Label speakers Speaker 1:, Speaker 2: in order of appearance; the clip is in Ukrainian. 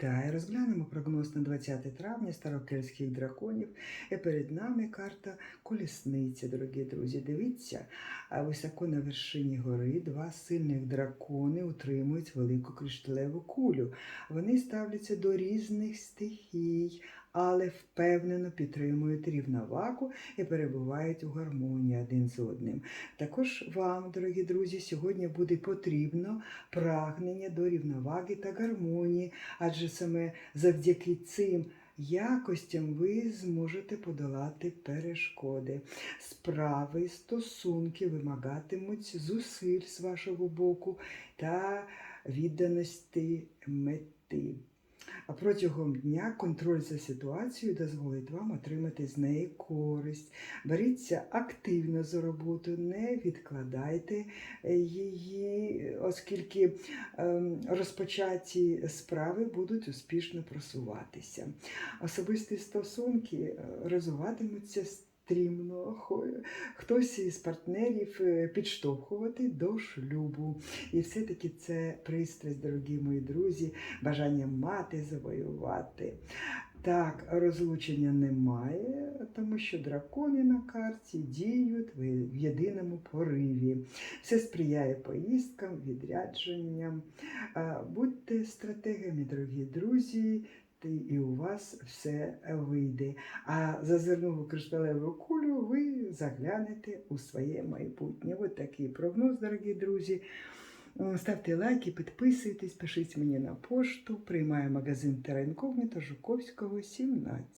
Speaker 1: Вітаю! Розглянемо прогноз на 20 травня старокельських драконів. І перед нами карта колісниця, дорогі друзі. Дивіться, високо на вершині гори два сильних дракони утримують велику кришталеву кулю. Вони ставляться до різних стихій, але впевнено підтримують рівновагу і перебувають у гармонії один з одним. Також вам, дорогі друзі, сьогодні буде потрібно прагнення до рівноваги та гармонії, адже саме завдяки цим якостям ви зможете подолати перешкоди. Справи, стосунки вимагатимуть зусиль з вашого боку та відданості мети. А протягом дня контроль за ситуацією дозволить вам отримати з неї користь. Беріться активно за роботу, не відкладайте е, її, оскільки ем, розпочаті справи будуть успішно просуватися. Особисті стосунки е, розвиватимуться стрімно. Хтось із партнерів е, підштовхувати до шлюбу. І все-таки це пристрасть, дорогі мої друзі, бажання мати, завоювати. Так, розлучення немає, тому що дракони на карті діють в єдиному пориві. Все сприяє поїздкам, відрядженням. Будьте стратегами, дорогі друзі, і у вас все вийде. А зазирнув у кришталеву кулю, ви заглянете у своє майбутнє. Ось такий прогноз, дорогі друзі. Ставте лайки, підписуйтесь, пишіть мені на пошту. Приймаю магазин Теренкогніто Жуковського, 17.